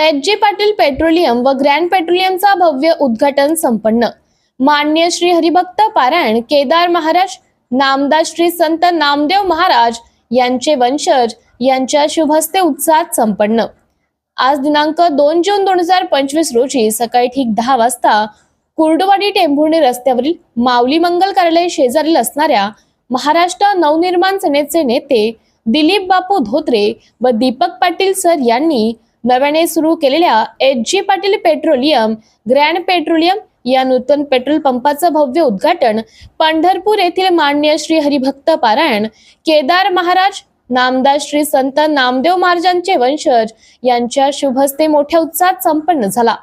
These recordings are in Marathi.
एच जे पाटील पेट्रोलियम व ग्रँड पेट्रोलियमचा भव्य उद्घाटन संपन्न. मान्य श्री हरिभक्त पारायण केदार महाराज नामदास श्री संत नामदेव महाराज यांचे वंशज यांच्या शुभस्ते उत्साहात संपन्न. आज दिनांक दोन जून दोन हजार पंचवीस रोजी सकाळी ठीक दहा वाजता कुर्डवाडी टेंभुर्णी रस्त्यावरील माऊली मंगल कार्यालय शेजारील असणाऱ्या महाराष्ट्र नवनिर्माण सेनेचे नेते दिलीप बापू धोत्रे व दीपक पाटील सर यांनी नव्याने सुरू केलेल्या H G Patil petroleum grand petroleum या नूतन पेट्रोल पंपाचं भव्य उद्घाटन पंढरपूर येथील मान्य श्री हरिभक्त पारायण केदार महाराज नामदास श्री संत नामदेव महाराजांचे वंशज यांच्या शुभस्ते मोठ्या उत्साहात संपन्न झाला.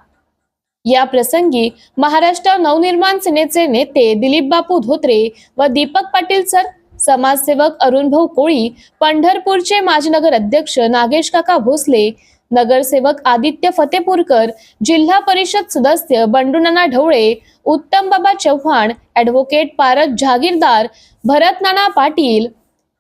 या प्रसंगी महाराष्ट्र नवनिर्माण सेनेचे नेते दिलीप बापू धोत्रे व दीपक पाटील सर समाजसेवक अरुण भाऊ कोळी पंढरपूरचे माजी नगर अध्यक्ष नागेश काका भोसले नगरसेवक आदित्य फतेपूरकर जिल्हा परिषद सदस्य बंडूनाना ढवळे उत्तमबाबा चव्हाण ॲडव्होकेट पारद जहागीरदार भरतनाना पाटील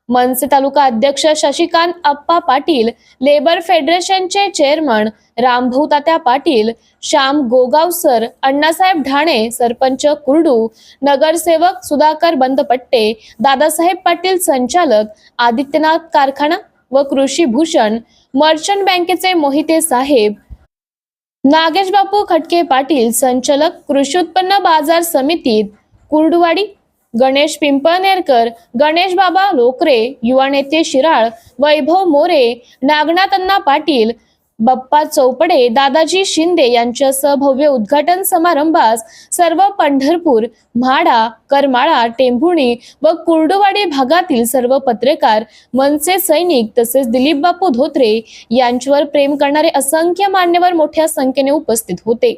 मनसे तालुका अध्यक्ष शशिकांत अप्पा पाटील लेबर फेडरेशनचे चेअरमन रामभाऊ तात्या पाटील श्याम गोगावसर अण्णासाहेब ढाणे सरपंच कुर्डू नगरसेवक सुधाकर बंदपट्टे दादासाहेब पाटील संचालक आदित्यनाथ कारखाना व कृषी भूषण मर्चंट बँकेचे मोहिते साहेब. नागेश बापू खटके पाटील संचालक कृषी उत्पन्न बाजार समितीत कुर्डवाडी. गणेश पिंपळनेरकर गणेश बाबा लोकरे युवा नेते शिराळ वैभव मोरे नागनाथ अण्णा पाटील बप्पा चौपडे दादाजी शिंदे यांच्यासह भव्य उद्घाटन समारंभास सर्व पंढरपूर म्हाडा करमाळा टेंभुणी व कुर्डुवाडी भागातील सर्व पत्रकार मनसे सैनिक तसेच दिलीप बापू धोत्रे यांच्यावर प्रेम करणारे असंख्य मान्यवर मोठ्या संख्येने उपस्थित होते.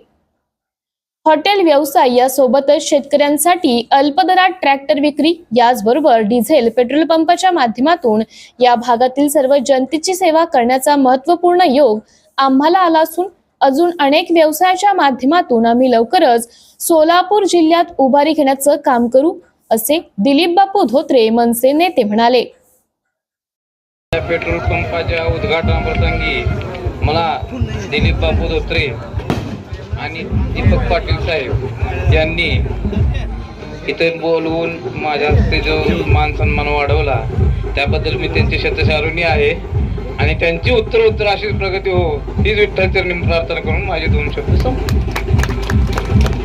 हॉटेल व्यवसाय यासोबतच शेतकऱ्यांसाठी अल्पदरात ट्रॅक्टर विक्री याचबरोबर डिझेल पेट्रोल पंपाच्या माध्यमातून या भागातील सर्व जनतेची सेवा करण्याचा महत्त्वपूर्ण योग आम्हाला आला असून अजून अनेक व्यवसायाच्या माध्यमातून आम्ही लवकरच सोलापूर जिल्ह्यात उभारी घेण्याचं काम करू असे दिलीप बापू धोत्रे मनसे नेते म्हणाले. पेट्रोल पंपाच्या उद्घाटनाप्रसंगी मला दिलीप बापू धोत्रे आणि दीपक पाटील साहेब यांनी इथे बोलवून माझ्या हस्ते जो मान सन्मान वाढवला त्याबद्दल मी त्यांचे शतशारुणी आहे. आणि त्यांची उत्तर उत्तर अशीच प्रगती हो हीच विठ्ठल प्रार्थना करून माझे दोन शब्द संपले.